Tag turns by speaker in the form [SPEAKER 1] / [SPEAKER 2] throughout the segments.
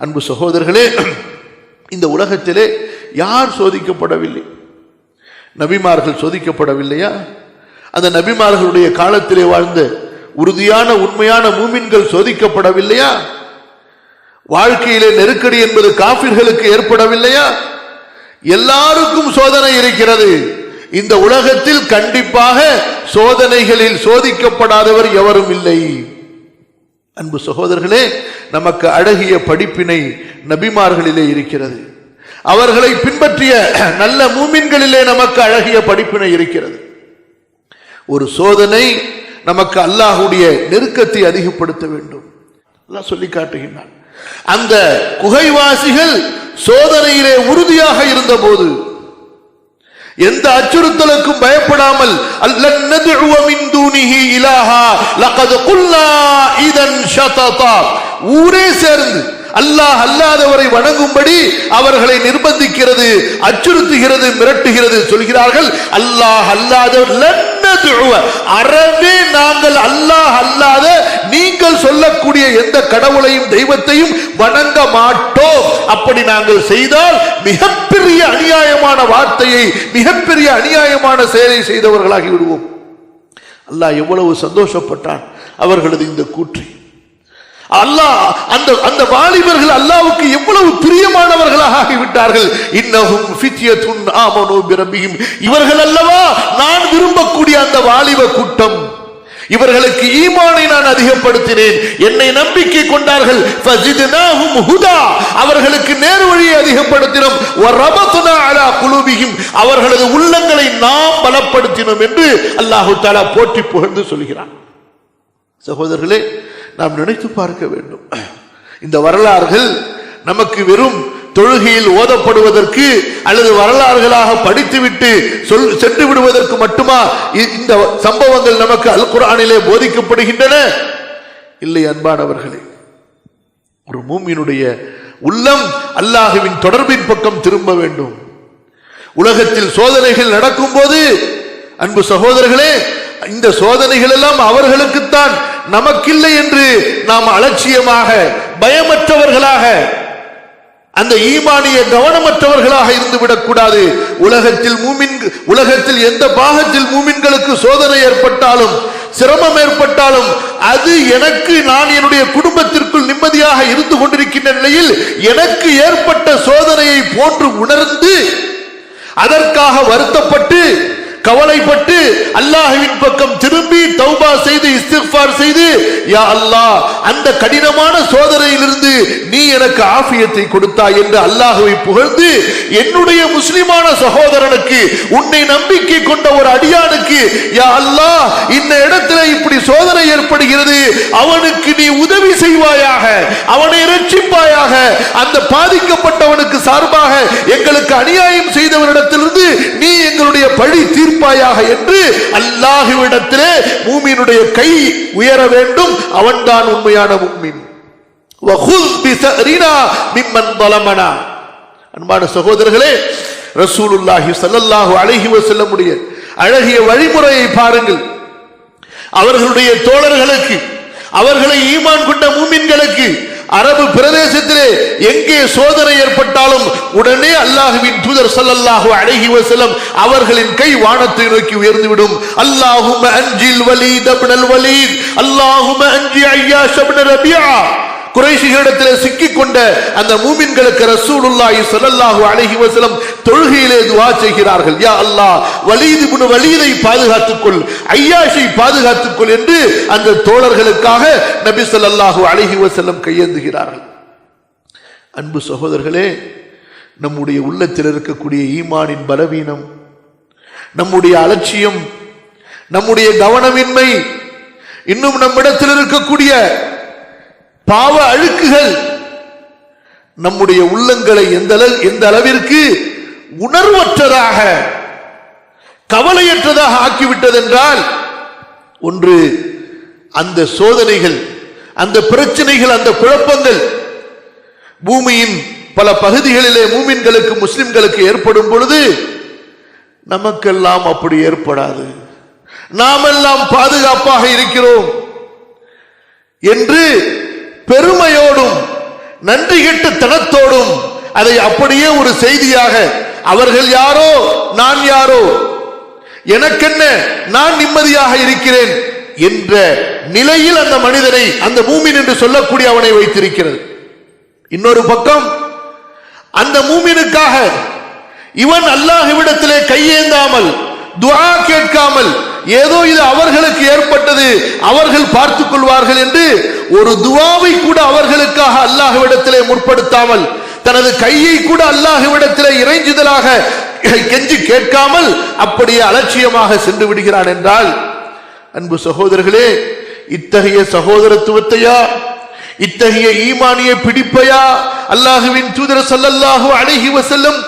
[SPEAKER 1] அன்பு சகோதரர்களே இந்த உலகத்திலே யார் சோதிக்கப்படவில்லை? நபிமார்கள் சோதிக்கப்படவில்லையா? அந்த நபிமார்களுடைய காலத்திலே வாழ்ந்த உறுதியான உண்மையான மூமின்கள் சோதிக்கப்படவில்லையா? வாழ்க்கையிலே நெருக்கடி என்பது காபிர்களுக்கு ஏற்படவில்லையா? எல்லாருக்கும் சோதனை இருக்கிறது. இந்த உலகத்தில் கண்டிப்பாக சோதனைகளில் சோதிக்கப்படாதவர் எவரும் இல்லை. அன்பு சகோதரர்களே நமக்கு அழகிய படிப்பினை நபிமார்களிலே இருக்கிறது. அவர்களை பின்பற்றிய நல்ல மூமின்களிலே நமக்கு அழகிய படிப்பினை இருக்கிறது. ஒரு சோதனை நமக்கு அல்லாஹுடைய நெருக்கத்தை அதிகப்படுத்த வேண்டும். சொல்லி காட்டுகின்றான். அந்த குகைவாசிகள் சோதனையிலே உறுதியாக இருந்தபோது எந்த அச்சுறுத்தலுக்கும் பயப்படாமல் அல்லன் நதுஉ இலாஹா லகத் குல்லா இதன் ஷததா ஊரே சேர்ந்து அல்லாஹ் அல்லாதவரை வணங்கும்படி அவர்களை நிர்பந்திக்கிறது அச்சுறுத்துகிறது மிரட்டுகிறது சொல்கிறார்கள். அல்லாஹ் அல்லாதவர் அறவே நாங்கள் அல்லாஹ் அல்லாத நீங்கள் சொல்லக்கூடிய எந்த கடவுளையும் தெய்வத்தையும் வணங்க மாட்டோம். அப்படி நாங்கள் செய்தால் மிகப்பெரிய அநியாயமான வார்த்தையை மிகப்பெரிய அநியாயமான செயலை செய்தவர்களாகி விடுவோம். அல்லாஹ் எவ்வளவு சந்தோஷப்பட்டான். அவர்களது இந்த கூற்றை. அல்லாஹ் அந்த அந்த வாலிபர்கள் அல்லாஹ்வுக்கு எவ்வளவு பிரியமானவர்களாக ஆகிவிட்டார்கள். இன்னஹும் ஃபித்யத்துன் ஆமனோ பிரபிஹிம் இவர்கள் அல்லவா நான் விரும்பக்கூடிய அந்த வாலிப கூட்டம். இவர்களுக்கு ஈமானை நான் அதிகப்படுத்தினேன். என்னை நம்பிக்கை கொண்டார்கள். ஃபஸித்னாஹும் ஹுதா. அவர்களுக்கு நேர் வழியை அதிகப்படுத்தினோம். வரபத்னா அலா குலூபிஹிம். அவர்களது உள்ளங்களை நாம் பலப்படுத்தினோம் என்று அல்லாஹு தஆலா போற்றி புகழ்ந்து சொல்கிறான். சகோதரர்களே நாம் நினைத்து பார்க்க வேண்டும். இந்த வரலாறுகள் நமக்கு வெறும் தொழுகையில் ஓதப்படுவதற்கு அல்லது வரலாறுகளாக படித்துவிட்டு சொல் சென்று விடுவதற்கு மட்டுமா இ- இந்த சம்பவங்கள் நமக்கு அல் குரானிலே போதிக்கப்படுகின்றன? இல்லை அன்பானவர்களே. ஒரு மூமியினுடைய உள்ளம் அல்லாஹுவின் தொடர்பின் பக்கம் திரும்ப வேண்டும். உலகத்தில் சோதனைகள் நடக்கும் போது அன்பு சகோதரர்களே இந்த சோதனைகள் எல்லாம் அவர்களுக்குத்தான் நமக்கில்லை என்று நாம் அலட்சியமாக பயமற்றவர்களாக அந்த ஈமானிய கவனமற்றவர்களாக இருந்து விடக்கூடாது உலகத்தில் மூமின் உலகத்தில் எந்த பாகத்தில் மூமின்களுக்கு சோதனை ஏற்பட்டாலும் சிரமம் ஏற்பட்டாலும் அது எனக்கு நான் என்னுடைய குடும்பத்திற்குள் நிம்மதியாக இருந்து கொண்டிருக்கின்ற நிலையில் எனக்கு ஏற்பட்ட சோதனையை போன்று உணர்ந்து அதற்காக வருத்தப்பட்டு கவலைப்பட்டு அல்லாஹுவின் பக்கம் திரும்பி தௌபா செய்து இஸ்திஃபார் செய்து யா அல்லாஹ் அந்த கடினமான சோதனையிலிருந்து நீ எனக்கு ஆஃபியத்தை கொடுத்தாய் என்று அல்லாஹுவை புகழ்ந்து என்னுடைய முஸ்லிமான சகோதரனுக்கு உன்னை நம்பிக்கை கொண்ட ஒரு அடியானுக்கு யா அல்லாஹ் இந்த இடத்துல இப்படி சோதனை ஏற்படுகிறது. அவனுக்கு நீ உதவி செய்வாயாக அவனை ரட்சிப்பாயாக அந்த பாதிக்கப்பட்டவனுக்கு சார்பாக எங்களுக்கு அநியாயம் செய்தவனிடத்திலிருந்து பழி தீர்ப்பாயாக என்று அல்லாஹுவிடத்திலே மூமியினுடைய கை உயர வேண்டும். அவன்தான் உண்மையான மூமின். அன்பான சகோதரர்களே ரசூலுல்லாஹி சல்லல்லாஹு செல்ல முடிய அழகிய வழிமுறையை பாருங்கள். அவர்களுடைய தோழர்களுக்கு அவர்களை ஈமான் கொண்ட மூமின்களுக்கு அரபு பிரதேசத்திலே எங்கே சோதனை ஏற்பட்டாலும் உடனே அல்லாஹுவின் தூதர் சல்லல்லாஹு அழகி வசலம் அவர்களின் கை வானத்தை நோக்கி உயர்ந்துவிடும். அல்லாஹும அஞ்சில் வலீத் இப்னல் வலீத். அல்லாஹும அஞ்சி ஐயா இப்ன ரபியா. குறைஷிகளிடத்தில் சிக்கிக் கொண்ட அந்த மூமின்களுக்கு ரசூலுல்லாஹி சல்லல்லாஹு அழகி வசலம் தொழுகையிலே துவா செய்கிறார்கள். யா அல்லாஹ் வலீத் இப்னு வலீதை பாதுகாத்துக்கொள் ஐயாஷை பாதுகாத்துக்கொள் என்று அந்த தோழர்களுக்காக நபி சொல்லாஹு அழகி வசல்லம் கையேந்துகிறார்கள். அன்பு சகோதரர்களே நம்முடைய உள்ளத்தில் இருக்கக்கூடிய ஈமானின் பலவீனம் நம்முடைய அலட்சியம் நம்முடைய கவனமின்மை இன்னும் நம்மிடத்தில் இருக்கக்கூடிய பாவ அழுக்குகள் நம்முடைய உள்ளங்களை எந்த அளவு- எந்த அளவிற்கு உணர்வற்றதாக கவலையற்றதாக ஆக்கிவிட்டதென்றால் ஒன்று அந்த சோதனைகள் அந்த பிரச்சனைகள் அந்த குழப்பங்கள் பூமியின் பல பகுதிகளிலே மூமின்களுக்கு முஸ்லிம்களுக்கு ஏற்படும் பொழுது நமக்கெல்லாம் அப்படி ஏற்படாது. நாமெல்லாம் பாதுகாப்பாக இருக்கிறோம் என்று பெருமையோடும் நன்றி கெட்ட தனத்தோடும் அதை அப்படியே ஒரு செய்தியாக அவர்கள் யாரோ? நான் யாரோ? எனக்கென்ன நான் நிம்மதியாக இருக்கிறேன் என்ற நிலையில் அந்த மனிதனை அந்த மூமின் என்று சொல்லக்கூடிய அவனை வைத்திருக்கிறது. இன்னொரு பக்கம் அந்த மூமினுக்காக இவன் அல்லாஹ்விடத்திலே கையேந்தாமல் துவா கேட்காமல் ஏதோ இது அவர்களுக்கு ஏற்பட்டது அவர்கள் பார்த்துக் கொள்வார்கள் என்று ஒரு துவாவை கூட அவர்களுக்காக அல்லாஹ்விடத்திலே முற்படுத்தாமல் தனது கையை கூட அல்லாஹுவிடத்தில் இறைஞ்சுதலாக கெஞ்சி கேட்காமல் அப்படியே அலட்சியமாக சென்று விடுகிறான் என்றால் அன்பு சகோதரர்களே இத்தகைய சகோதரத்துவத்தையா? இத்தகைய ஈமானிய பிடிப்பையா? அல்லாஹுவின் தூதர் சல்லல்லாஹு அழகி வசல்லம்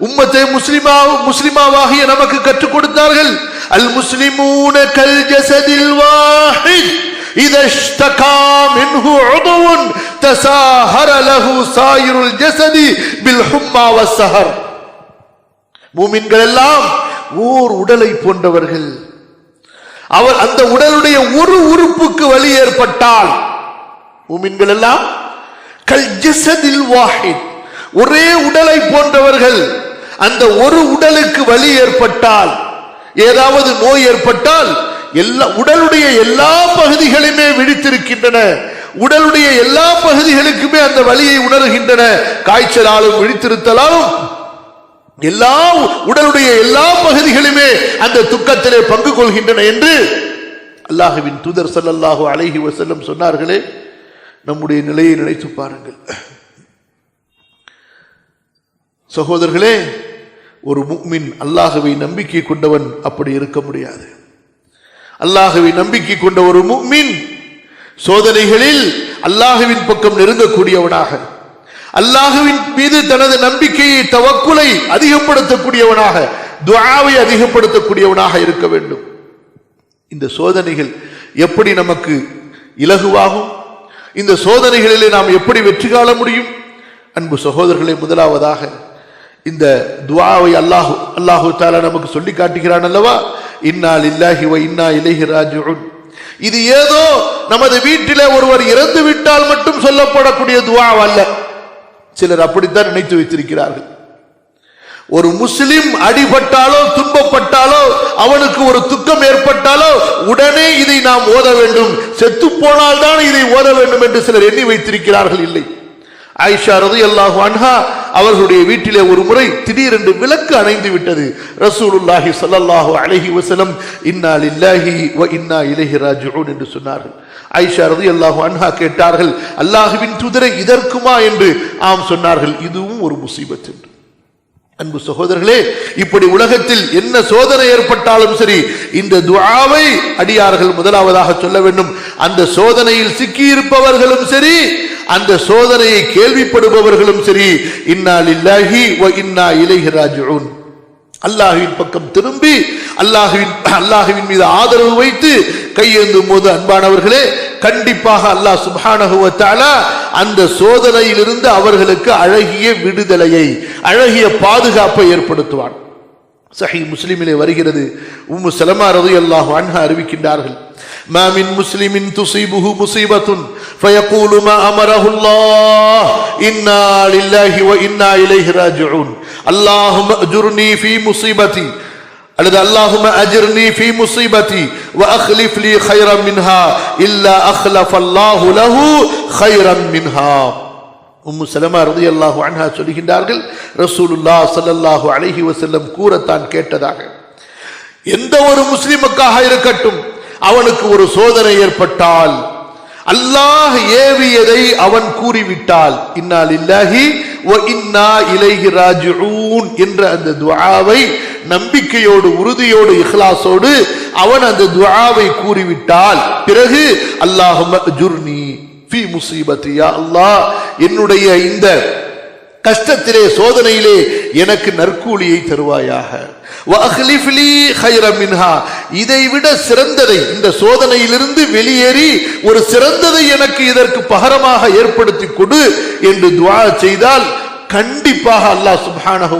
[SPEAKER 1] உம்மத்தை முஸ்லிமா முஸ்லிமாவாகிய நமக்கு கற்றுக் கொடுத்தார்கள். அல் முஸ்லிமூன கல் ஜசதில் வாஹித் இதஷ்தகா மின்ஹு உதுவுன் தசாஹர லஹு சாயிருல் ஜசதி பில் ஹும்மா வசஹர் மூமின்கள் எல்லாம் ஓர் உடலை போன்றவர்கள். அவர் அந்த உடலுடைய ஒரு உறுப்புக்கு வழி ஏற்பட்டால் மூமின்கள் எல்லாம் கல் ஜசதில் வாஹித் ஒரே உடலை போன்றவர்கள் அந்த ஒரு உடலுக்கு வலி ஏற்பட்டால் ஏதாவது நோய் ஏற்பட்டால் எல்லா உடலுடைய எல்லா பகுதிகளுமே விழித்திருக்கின்றன. உடலுடைய எல்லா பகுதிகளுக்குமே அந்த வலியை உணர்கின்றன. காய்ச்சலாலும் விழித்திருத்தலாலும் எல்லா உடலுடைய எல்லா பகுதிகளுமே அந்த துக்கத்திலே பங்கு கொள்கின்றன என்று அல்லாஹுவின் தூதர் சல்லாஹூ அழகி வசல்லம் சொன்னார்களே. நம்முடைய நிலையை நினைத்து பாருங்கள். சகோதரர்களே ஒரு முக்மின் அல்லாஹுவை நம்பிக்கை கொண்டவன் அப்படி இருக்க முடியாது. அல்லாஹுவை நம்பிக்கை கொண்ட ஒரு முக்மின் சோதனைகளில் அல்லாஹுவின் பக்கம் நெருங்கக்கூடியவனாக அல்லாஹுவின் மீது தனது நம்பிக்கையை தவக்குலை அதிகப்படுத்தக்கூடியவனாக துவாவை அதிகப்படுத்தக்கூடியவனாக இருக்க வேண்டும். இந்த சோதனைகள் எப்படி நமக்கு இலகுவாகும்? இந்த சோதனைகளிலே நாம் எப்படி வெற்றி காண முடியும்? அன்பு சகோதரர்களை முதலாவதாக இந்த துவாவை அல்லாஹு அல்லாஹு தாலா நமக்கு சொல்லி காட்டுகிறான் அல்லவா? இன்னா இல்லாஹி வ இன்னா இலைஹி இது ஏதோ நமது வீட்டில ஒருவர் இறந்து விட்டால் மட்டும் சொல்லப்படக்கூடிய துவா அல்ல. சிலர் அப்படித்தான் நினைத்து வைத்திருக்கிறார்கள். ஒரு முஸ்லிம் அடிபட்டாலோ துன்பப்பட்டாலோ அவனுக்கு ஒரு துக்கம் ஏற்பட்டாலோ உடனே இதை நாம் ஓத வேண்டும். செத்து போனால்தான் இதை ஓத வேண்டும் என்று சிலர் எண்ணி வைத்திருக்கிறார்கள் இல்லை. ஆயிஷா ரது அல்லாஹு அன்ஹா அவர்களுடைய வீட்டிலே ஒரு முறை திடீரென்று விளக்கு அணைந்து விட்டது. ரசூலுல்லாஹி சல்லாஹு அலஹி வசலம் இன்னால் இல்லாஹி வ இன்னா இலஹி ராஜிஊன் என்று சொன்னார்கள். ஐஷா ரதி அல்லாஹு அன்ஹா கேட்டார்கள் அல்லாஹுவின் துதிரை இதற்குமா? என்று. ஆம் சொன்னார்கள் இதுவும் ஒரு முசீபத் என்று. அன்பு சகோதரர்களே இப்படி உலகத்தில் என்ன சோதனை ஏற்பட்டாலும் சரி இந்த துவாவை அடியார்கள் முதலாவதாக சொல்ல வேண்டும். அந்த சோதனையில் சிக்கியிருப்பவர்களும் சரி அந்த சோதனையை கேள்விப்படுபவர்களும் சரி இன்னா லில்லாஹி வ இன்னா இலைஹி ராஜிஊன். அல்லாஹுவின் பக்கம் திரும்பி அல்லாஹுவின் அல்லாஹுவின் மீது ஆதரவு வைத்து கையேந்தும் போது அன்பானவர்களே கண்டிப்பாக அல்லாஹ் சுபானகுவத்தாலா அந்த சோதனையிலிருந்து அவர்களுக்கு அழகிய விடுதலையை அழகிய பாதுகாப்பை ஏற்படுத்துவான். சஹி முஸ்லிமிலே வருகிறது. உம்மு சலமா அல்லாஹ் அன்ஹா அறிவிக்கின்றார்கள். ما من مسلم تصيبه مصيبة فيقول ما أمره الله إنا لله وإنا إليه راجعون اللهم أجرني في مصيبتي அல்லது அல்லாஹும அஜிர்னி ஃபி முசீபதி வ அக்லிஃப் லி خيرا منها இல்லா அக்லஃப அல்லாஹு லஹு خيرا منها உம்மு சலமா ரலியல்லாஹு அன்ஹா சொல்கின்றார்கள் ரசூலுல்லாஹ் ஸல்லல்லாஹு அலைஹி வஸல்லம் கூறத்தான் கேட்டதாக எந்த ஒரு முஸ்லிமுக்காக இருக்கட்டும் அவனுக்கு ஒரு சோதனை ஏற்பட்டால் அல்லாஹ் ஏவியதை அவன் கூறிவிட்டால் இன்னால் இல்லாஹி ஓ இன்னா இலைஹி ராஜூன் என்ற அந்த துவாவை நம்பிக்கையோடு உறுதியோடு இஹ்லாஸோடு அவன் அந்த துவாவை கூறிவிட்டால் பிறகு அல்லாஹ் ஜுர்னி ஃபி முசீபத்தியா அல்லாஹ் என்னுடைய இந்த கஷ்டத்திலே சோதனையிலே எனக்கு நற்கூலியை தருவாயாக. மின்ஹா. இதை விட சிறந்ததை இந்த சோதனையிலிருந்து வெளியேறி ஒரு சிறந்ததை எனக்கு இதற்கு பகரமாக ஏற்படுத்தி கொடு என்று துவா செய்தால் கண்டிப்பாக அல்லாஹ் சுப்ஹானஹு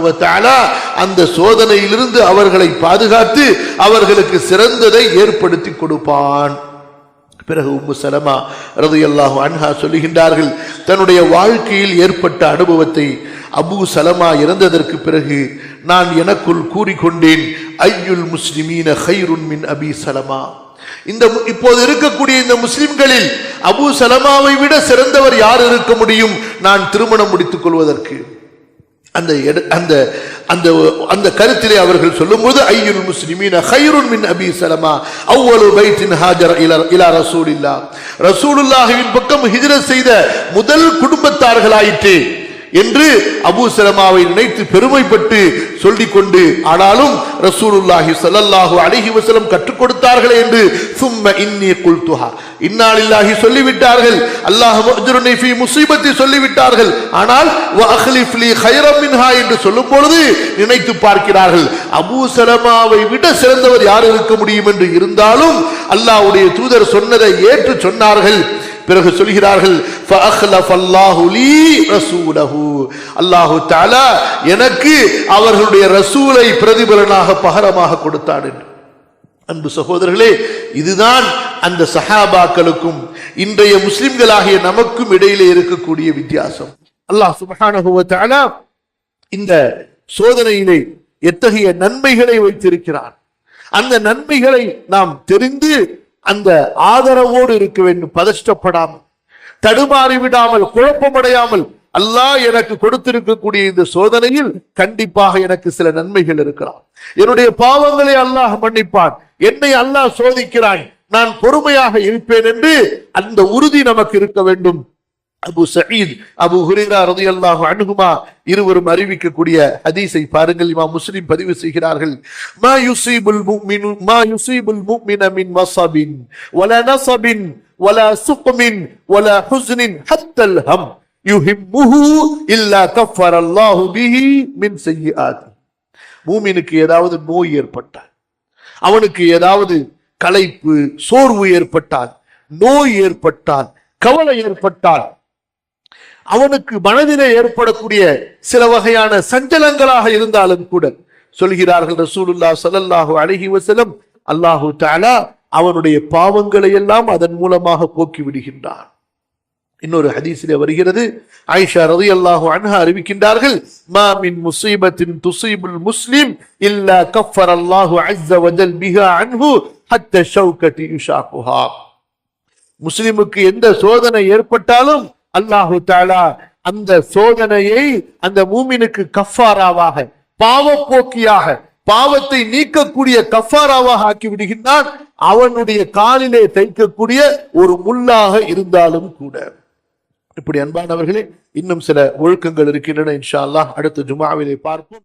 [SPEAKER 1] அந்த சோதனையிலிருந்து அவர்களை பாதுகாத்து அவர்களுக்கு சிறந்ததை ஏற்படுத்தி கொடுப்பான். பிறகு உம்மு சலமா ரதையல்லாஹு அன்ஹா சொல்லுகின்றார்கள் தன்னுடைய வாழ்க்கையில் ஏற்பட்ட அனுபவத்தை அபு சலமா இறந்ததற்கு பிறகு நான் எனக்குள் கூறிக்கொண்டேன் ஐயுல் முஸ்லிமீன ஹைருன் மின் அபி சலமா. இந்த இப்போது இருக்கக்கூடிய இந்த முஸ்லிம்களில் அபு சலமாவை விட சிறந்தவர் யார் இருக்க முடியும்? நான் திருமணம் முடித்துக் கொள்வதற்கு. அந்த எட- அந்த அந்த அந்த கருத்திலே அவர்கள் சொல்லும்போது ஐயுல் முஸ்லிமீன ஹைருன் மின் அபி சலமா அவ்வளவு பைத்தின் ஹாஜர் இலா இலா ரசூலில்லா ரசூலுல்லாஹின் பக்கம் ஹிஜ்ரத் செய்த முதல் குடும்பத்தார்களாயிற்று என்று அபு சலமாவை நினைத்து பெருமைப்பட்டு சொல்லிக் கொண்டு ஆனாலும் ரசூலுல்லாஹி ஸல்லல்லாஹு அலைஹி வசலம் கற்றுக் கொடுத்தார்களே என்று சும்ம இன்னி குல்துஹா. இன்னாலில்லாஹி சொல்லிவிட்டார்கள். அல்லாஹ் ஃபி முசீபத்தை சொல்லிவிட்டார்கள். ஆனால் வ ஹைரம் மின்ஹா என்று சொல்லும் பொழுது நினைத்து பார்க்கிறார்கள். அபூ சலமாவை விட சிறந்தவர் யார் இருக்க முடியும் என்று இருந்தாலும் அல்லாஹ்வுடைய தூதர் சொன்னதை ஏற்று சொன்னார்கள். பிறகு சொல்கிறார்கள் அல்லாஹு தாலா எனக்கு அவர்களுடைய ரசூலை பிரதிபலனாக பகரமாக கொடுத்தான் என்று. அன்பு சகோதரர்களே இதுதான் அந்த சஹாபாக்களுக்கும் இன்றைய முஸ்லிம்களாகிய நமக்கும் இடையிலே இருக்கக்கூடிய வித்தியாசம். அல்லாஹ் சுபஹான இந்த சோதனையிலே எத்தகைய நன்மைகளை வைத்திருக்கிறான்? அந்த நன்மைகளை நாம் தெரிந்து அந்த ஆதரவோடு இருக்க வேண்டும் பதஷ்டப்படாமல் தடுமாறி விடாமல் குழப்பமடையாமல் அல்லாஹ் எனக்கு கொடுத்திருக்கக்கூடிய இந்த சோதனையில் கண்டிப்பாக எனக்கு சில நன்மைகள் இருக்கலாம். என்னுடைய பாவங்களை அல்லாஹ் மன்னிப்பான். என்னை அல்லாஹ் சோதிக்கிறான். நான் பொறுமையாக இருப்பேன் என்று அந்த உறுதி நமக்கு இருக்க வேண்டும். அபு சயீத் அபு ஹுரேரா ரதியல்லாஹு அணுகுமா இருவரும் அறிவிக்கக்கூடிய ஹதீஸை பாருங்கள். இமா முஸ்லிம் பதிவு செய்கிறார்கள். மா யுசீபுல் முஃமினு மா யுசீபுல் முஃமின மின் வஸபின் வலா நஸபின் வலா சுக்மின் வலா ஹுஸ்னின் ஹத்தல் ஹம். யுஹிம்முஹு இல்லா கஃபர அல்லாஹு பிஹி மின் செய்யிஆத்தி மூமினுக்கு ஏதாவது நோய் ஏற்பட்டால் அவனுக்கு ஏதாவது களைப்பு சோர்வு ஏற்பட்டால் நோய் ஏற்பட்டால் கவலை ஏற்பட்டால் அவனுக்கு மனதிலே ஏற்படக்கூடிய சில வகையான சஞ்சலங்களாக இருந்தாலும் கூட சொல்கிறார்கள் ரசூலுல்லா சலல்லாஹு அழகி வசலம் அல்லாஹு தாலா அவனுடைய பாவங்களை எல்லாம் அதன் மூலமாக போக்கி விடுகின்றான். இன்னொரு ஹதீஸிலே வருகிறது ஆயிஷா ரலியல்லாஹு அன்ஹா அறிவிக்கின்றார்கள் மாமின் முசீபத்தின் துசீபுல் முஸ்லிம் இல்லா கஃபர் அல்லாஹு அஸ்ஸ வஜல் பிஹா அன்ஹு ஹத்த ஷௌகதி யுஷாகுஹா. முஸ்லிமுக்கு எந்த சோதனை ஏற்பட்டாலும் அல்லாஹு தாலா அந்த சோதனையை அந்த மூமினுக்கு கஃபாராவாக பாவப்போக்கியாக பாவத்தை நீக்கக்கூடிய கஃபாராவாக ஆக்கி விடுகின்றான். அவனுடைய காலிலே தைக்கக்கூடிய ஒரு முள்ளாக இருந்தாலும் கூட. இப்படி அன்பானவர்களே இன்னும் சில ஒழுக்கங்கள் இருக்கின்றன இன்ஷா அல்லாஹ். அடுத்த ஜுமாவிலே பார்ப்போம்.